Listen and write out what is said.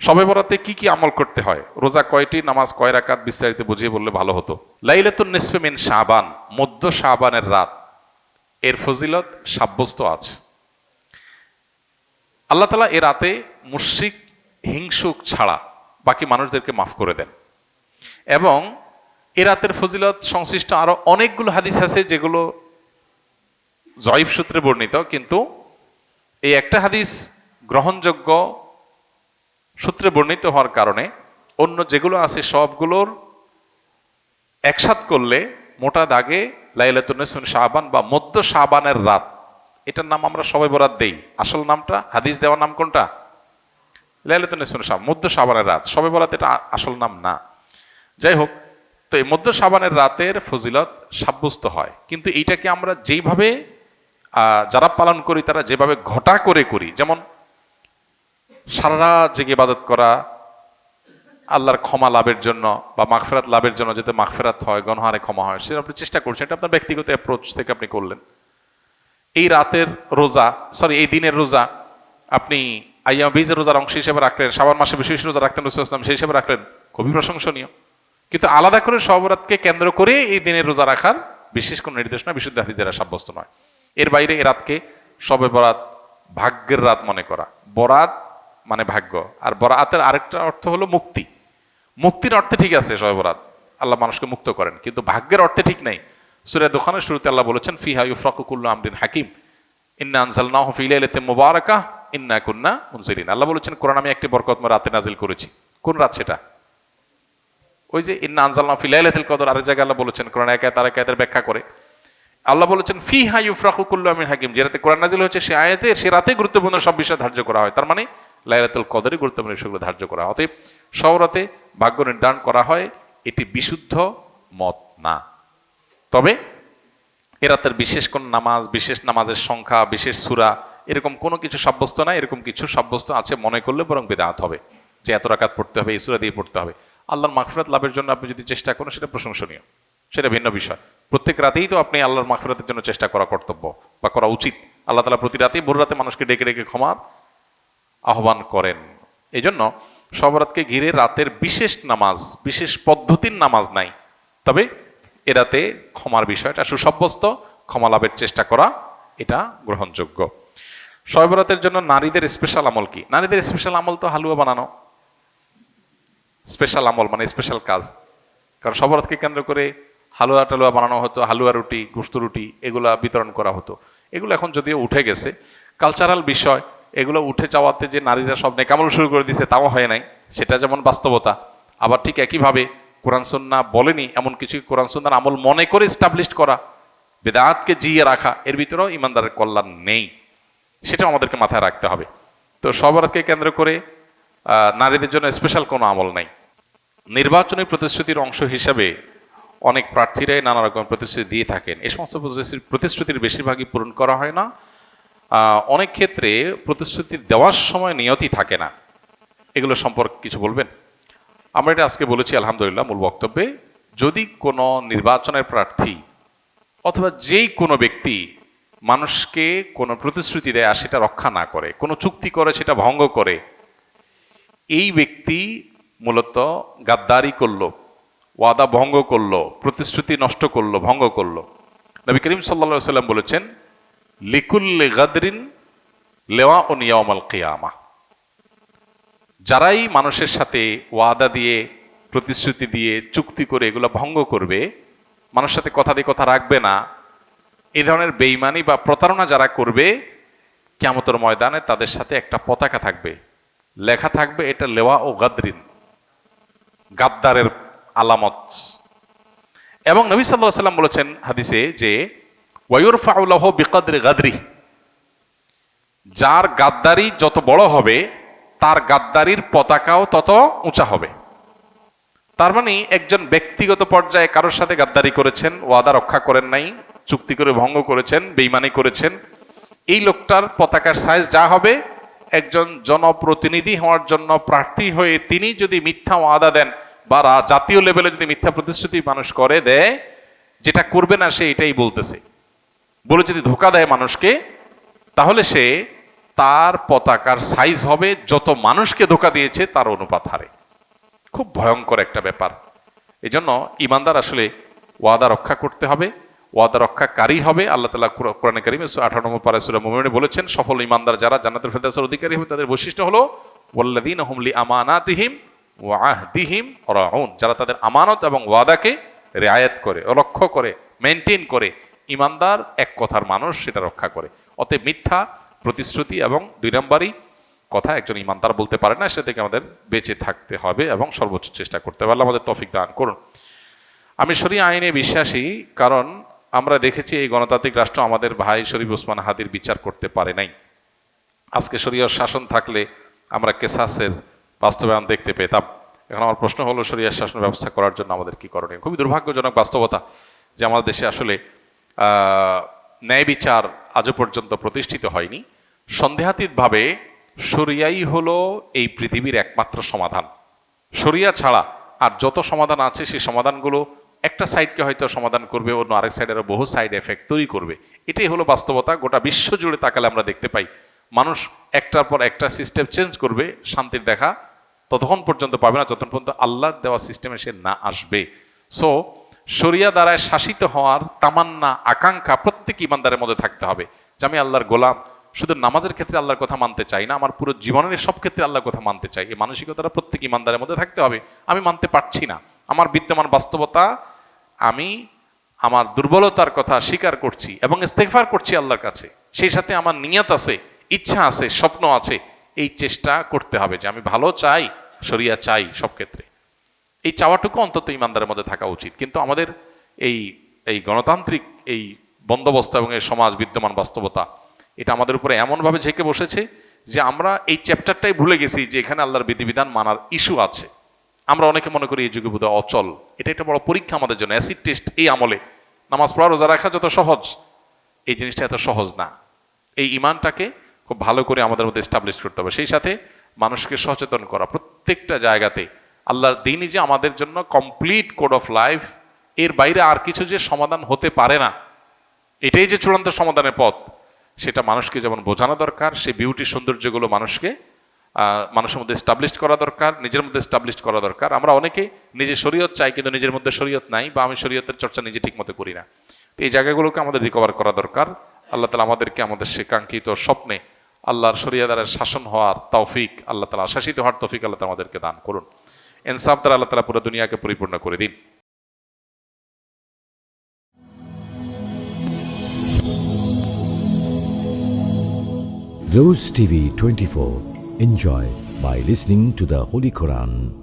সবে বরাতে কি কি আমল করতে হয়? রোজা কয়টি, নামাজ কয় রাকাত, বিস্তারিত বুঝিয়ে বললে ভালো হতো। লাইলাতুন নিসফে মিন শাবান, মধ্য শাবানের রাত। এর ফজিলত সাব্যস্ত আছে। আল্লাহ তালা এ রাতে মুশরিক, হিংসুক ছাড়া বাকি মানুষদেরকে মাফ করে দেন। এবং এ রাতের ফজিলত সংশ্লিষ্ট আরও অনেকগুলো হাদিস আছে যেগুলো জয়ীব সূত্রে বর্ণিত, কিন্তু এই একটা হাদিস গ্রহণযোগ্য সূত্রে বর্ণিত হওয়ার কারণে অন্য যেগুলো আছে সবগুলোর একসাথ করলে মোটা দাগে লাইলাতুন্নেসুন শাহবান বা মধ্য শাহবানের রাত। এটার নাম আমরা সবাই বরাত দেই। আসল নামটা, হাদিস দেওয়ার নাম কোনটা? লাইলাতুন্নেসুন শাহ মধ্য শাহবানের রাত। সবে বরাত এটা আসল নাম না। যাই হোক, তো এই মধ্য শাবানের রাতের ফজিলত সাব্যস্ত হয়। কিন্তু এইটাকে আমরা যেইভাবে যারা পালন করি, তারা যেভাবে ঘটা করে করি, যেমন সারা রাত জেগে ইবাদত করা, আল্লাহর ক্ষমা লাভের জন্য বা মাগফেরাত লাভের জন্য যাতে মাগফেরাত হয়, গণহারে ক্ষমা হয়, সেটা আপনি চেষ্টা করছেন। এটা আপনার ব্যক্তিগত অ্যাপ্রোচ থেকে আপনি করলেন। এই রাতের রোজা সরি এই দিনের রোজা আপনি আইয়া বীজের রোজার অংশ হিসেবে রাখলেন সাবান মাসে বিশেষ রোজা রাখতেন রসুলাম সেই হিসেবে রাখলেন। খুবই প্রশংসনীয়। কিন্তু আলাদা করে সবরাতকে কেন্দ্র করে এই দিনের রোজা রাখার বিশেষ কোনো নির্দেশনা বিশুদ্ধ হাদিস দ্বারা সাব্যস্ত নয়। এর বাইরে এ রাতকে সবে বরাত ভাগ্যের রাত মনে করা। বরাত মানে ভাগ্য। আর বরাতের আরেকটা অর্থ হলো মুক্তি। মুক্তির অর্থে ঠিক আছে সবে বরাত। আল্লাহ মানুষকে মুক্ত করেন, কিন্তু ভাগ্যের অর্থে ঠিক নেই। সুরে দোকানের শুরুতে আল্লাহ বলেছেন, ফিহা ইউফরাকুল্লু আমরিন হাকিম। ইন্না আনজালনাহু ফি লাইলাতিন মুবারাকাহ ইন্না কুন্না মুনজিরিন। আল্লাহ বলেছেন, কোরআন আমি একটি বরকতময় রাতে নাজিল করেছি। কোন রাত সেটা? ওই যে, ইন্না আনজালনা ফি লাইলাতুল কদর, আরেক জায়গায় আল্লাহ বলেছেন, কোরআন এক আয়াত, আরেক আয়াতের ব্যাখ্যা করে। আল্লাহ বলেছেন ফি হা ইউফরাকু কুল্লু আমিন হাকিম। যে রাতে কোরআন নাজিল হয়েছে, সে আয়াতে সে রাতে গুরুত্বপূর্ণ সব বিষয় ধার্য করা হয়। তার মানে লাইলাতুল কদরই গুরুত্বপূর্ণ বিষয়গুলো ধার্য করা। অতএব সৌরাতে ভাগ্য নির্ধারণ করা হয়, এটি বিশুদ্ধ মত না। তবে এ রাতের বিশেষ কোন নামাজ, বিশেষ নামাজের সংখ্যা, বিশেষ সুরা, এরকম কোনো কিছু সাব্যস্ত না এরকম কিছু সাব্যস্ত আছে মনে করলে বরং বেদাত হবে। যে এত রাকাত পড়তে হবে, এই সুরা দিয়ে পড়তে হবে। আল্লাহর মাগফিরাত লাভের জন্য আপনি যদি চেষ্টা করেন, সেটা প্রশংসনীয়। সেটা ভিন্ন বিষয়। প্রত্যেক রাতেই তো আপনি আল্লাহর মাগফিরাতের জন্য চেষ্টা করা কর্তব্য বা করা উচিত। আল্লাহ তালা প্রতি রাতেই ভোর রাতে মানুষকে ডেকে ডেকে ক্ষমার আহ্বান করেন। এই জন্য সবরাতকে ঘিরে রাতের বিশেষ নামাজ, বিশেষ পদ্ধতির নামাজ নাই। তবে এ রাতে ক্ষমার বিষয়টা সুসাব্যস্ত, ক্ষমা লাভের চেষ্টা করা, এটা গ্রহণযোগ্য। সবরাতের জন্য নারীদের স্পেশাল আমল কি? নারীদের স্পেশাল আমল তো হালুয়া বানানো। স্পেশাল আমল মানে স্পেশাল কাজ। কারণ সবরাতকে কেন্দ্র করে হালুয়া টালুয়া বানানো হতো, হালুয়া রুটি গুস্ত রুটি, এগুলা বিতরণ করা হতো। এগুলো এখন যদিও উঠে গেছে কালচারাল বিষয় এগুলো উঠে যাওয়াতে যে নারীরা সব নেকামল শুরু করে দিছে, তাও হয় নাই। সেটা যেমন বাস্তবতা, আবার ঠিক একইভাবে কোরআন সন্না বলেনি, এমন কিছু কোরআন সন্ন্যার আমল মনে করে স্টাবলিশ করা, বেদাতকে জিয়ে রাখা, এর ভিতরেও ইমানদারের কল্যাণ নেই। সেটাও আমাদেরকে মাথায় রাখতে হবে। তো সবরাতকে কেন্দ্র করে নারীদের জন্য স্পেশাল কোনো আমল নাই। নির্বাচনী প্রতিশ্রুতির অংশ হিসাবে অনেক প্রার্থীরাই নানা রকম প্রতিশ্রুতি দিয়ে থাকেন। এই সমস্ত প্রতিশ্রুতি- প্রতিশ্রুতির বেশিরভাগই পূরণ করা হয় না। অনেক ক্ষেত্রে প্রতিশ্রুতি দেওয়ার সময় নিয়তি থাকে না। এগুলো সম্পর্কে কিছু বলবেন? আমরা এটা আজকে বলেছি, আলহামদুলিল্লাহ, মূল বক্তব্যে। যদি কোনো নির্বাচনের প্রার্থী অথবা যেই কোনো ব্যক্তি মানুষকে কোনো প্রতিশ্রুতি দেয় আর সেটা রক্ষা না করে, কোনো চুক্তি করে, সেটা ভঙ্গ করে, এই ব্যক্তি মূলত গাদ্দারি করল, ওয়াদা ভঙ্গ করল, প্রতিশ্রুতি নষ্ট করল, ভঙ্গ করল। নবী করিম সাল্লা সাল্লাম বলেছেন লিকুল্লে গাদরিন লেওয়া ও নিয়মাল কেয়ামা। যারাই মানুষের সাথে ওয়াদা দিয়ে, প্রতিশ্রুতি দিয়ে, চুক্তি করে এগুলো ভঙ্গ করবে, মানুষের সাথে কথা দিয়ে কথা রাখবে না, এই ধরনের বেইমানি বা প্রতারণা যারা করবে কেমতর ময়দানে তাদের সাথে একটা পতাকা থাকবে। লেখা থাকবে এটা লেওয়া ও গাদরিন, গাদ্দারের আলামত। এবং নবী সাল্লাহ সাল্লাম বলেছেন হাদিসে যে ওয়ুর ফাউলাহ বিকাদ্র গাদরি যার গাদ্দারি যত বড় হবে, তার গাদ্দারির পতাকাও তত উঁচা হবে। তার মানে একজন ব্যক্তিগত পর্যায়ে কারোর সাথে গাদ্দারি করেছেন, ওয়াদা রক্ষা করেন নাই, চুক্তি করে ভঙ্গ করেছেন, বেইমানি করেছেন, এই লোকটার পতাকার সাইজ যা হবে, একজন জনপ্রতিনিধি হওয়ার জন্য প্রার্থী হয়ে তিনি যদি মিথ্যা ওয়াদা দেন বা জাতীয় লেভেলে যদি মিথ্যা প্রতিশ্রুতি মানুষ করে দেয়, যেটা করবে না সে এটাই বলতেছে। বলে যদি ধোকা দেয় মানুষকে, তাহলে সে তার পতাকার সাইজ হবে, যত মানুষকে ধোকা দিয়েছে তার অনুপাত হারে। খুব ভয়ঙ্কর একটা ব্যাপার। এই জন্য ইমানদার আসলে ওয়াদা রক্ষা করতে হবে, ওয়াদা রক্ষাকারী হবে। আল্লাহ তালা কোরআন করিম আঠারো নম্বর পারা সুরা মোমিনে বলেছেন, সফল ইমানদার যারা জান্নাতুল ফেরদাসের অধিকারী হবে, তাদের বৈশিষ্ট্য হলো ওয়াল্লাদিন হুমলি আমানাতিহিম ওয়াহদিহিম রাউন। যারা তাদের আমানত এবং ওয়াদাকে রেয়ায়েত করে, রক্ষ করে মেনটেন করে ইমানদার এক কথার মানুষ, সেটা রক্ষা করে। অতএব মিথ্যা, প্রতিশ্রুতি এবং দুই নম্বরই কথা, একজন ইমানদার বলতে পারে না, সে থেকে আমাদের বেঁচে থাকতে হবে এবং সর্বোচ্চ চেষ্টা করতে পারলে আমাদের তফিক দান করুন। আমি শরীয় আইনে বিশ্বাসী, কারণ আমরা দেখেছি এই গণতান্ত্রিক রাষ্ট্র আমাদের ভাই শরীফ ওসমান হাদির বিচার করতে পারে নাই। আজকে শরীয় শাসন থাকলে আমরা কেসাসের বাস্তবায়ন দেখতে পেতাম। এখন আমার প্রশ্ন হলো, শরিয়া শাসন ব্যবস্থা করার জন্য আমাদের কি করণীয়? খুবই দুর্ভাগ্যজনক বাস্তবতা যে আমাদের দেশে আসলে ন্যায় বিচার আজও পর্যন্ত প্রতিষ্ঠিত হয়নি। সন্দেহাতীতভাবে শরিয়াই হলো এই পৃথিবীর একমাত্র সমাধান। শরিয়া ছাড়া আর যত সমাধান আছে, সেই সমাধানগুলো একটা সাইডকে হয়তো সমাধান করবে, অন্য আরেক সাইডেরও বহু সাইড এফেক্ট তৈরি করবে। এটাই হলো বাস্তবতা। গোটা বিশ্ব জুড়ে তাকালে আমরা দেখতে পাই, মানুষ একটার পর একটা সিস্টেম চেঞ্জ করবে, শান্তির দেখা ততক্ষণ পর্যন্ত পাবে না, যতক্ষণ পর্যন্ত আল্লাহর দেওয়া সিস্টেমে সে না আসবে। সো শরিয়া দ্বারায় শাসিত হওয়ার তামান্না, আকাঙ্ক্ষা প্রত্যেক ইমানদারের মধ্যে থাকতে হবে। যে আমি আল্লাহর গোলাম, শুধু নামাজের ক্ষেত্রে আল্লাহর কথা মানতে চাই না, আমার পুরো জীবনের সব ক্ষেত্রে আল্লাহর কথা মানতে চাই। এই মানসিকতাটা প্রত্যেক ইমানদারের মধ্যে থাকতে হবে। আমি মানতে পারছি না। আমার বিদ্যমান বাস্তবতা, আমি আমার দুর্বলতার কথা স্বীকার করছি এবং ইস্তেগফার করছি আল্লাহর কাছে। সেই সাথে আমার নিয়ত আছে, ইচ্ছা আছে, স্বপ্ন আছে। এই চেষ্টা করতে হবে যে আমি ভালো চাই, শরিয়া চাই সব ক্ষেত্রে। এই চাওয়াটুকু অন্তত ইমানদারের মধ্যে থাকা উচিত। কিন্তু আমাদের এই এই গণতান্ত্রিক এই বন্দোবস্ত এবং এই সমাজ বিদ্যমান বাস্তবতা, এটা আমাদের উপরে এমনভাবে ঝেঁকে বসেছে যে আমরা এই চ্যাপ্টারটাই ভুলে গেছি যে এখানে আল্লাহর বিধিবিধান মানার ইস্যু আছে। আমরা অনেকে মনে করি এই যুগে বোধহয় অচল। এটা একটা বড় পরীক্ষা আমাদের জন্য। অ্যাসিড টেস্ট এই আমলে। নামাজ পড়া, রোজা রাখা যত সহজ, এই জিনিসটা এত সহজ না। এই ইমানটাকে খুব ভালো করে আমাদের মধ্যে এস্টাবলিশ করতে হবে। সেই সাথে মানুষকে সচেতন করা প্রত্যেকটা জায়গাতে আল্লাহর দিনই যে আমাদের জন্য কমপ্লিট কোড অফ লাইফ এর বাইরে আর কিছু যে সমাধান হতে পারে না। এটাই যে চূড়ান্ত সমাধানের পথ, সেটা মানুষকে যেমন বোঝানো দরকার, সেই বিউটি সৌন্দর্যগুলো মানুষকে মানুষের মধ্যে এস্টাবলিশ করা দরকার, নিজের মধ্যে এস্টাবলিশ করা দরকার। আমরা অনেকে নিজে শরীয়ত চাই কিন্তু নিজের মধ্যে শরীয়ত নাই বা আমি শরীয়তের চর্চা নিজে ঠিক মতো করি না। তো এই জায়গাগুলোকে আমাদের রিকভার করা দরকার। আল্লাহ তালা আমাদেরকে আমাদের সে কাঙ্ক্ষিত স্বপ্নে আল্লাহর শরিয়াদারের শাসন হওয়ার তৌফিক, আল্লাহ তালা শাসিত হওয়ার তৌফিক আল্লাহ আমাদেরকে দান করুন। ইনসাফ দ্বারা আল্লাহ তালা পুরো দুনিয়াকে পরিপূর্ণ করে দিন Rose TV 24. Enjoy by listening to the Holy Quran.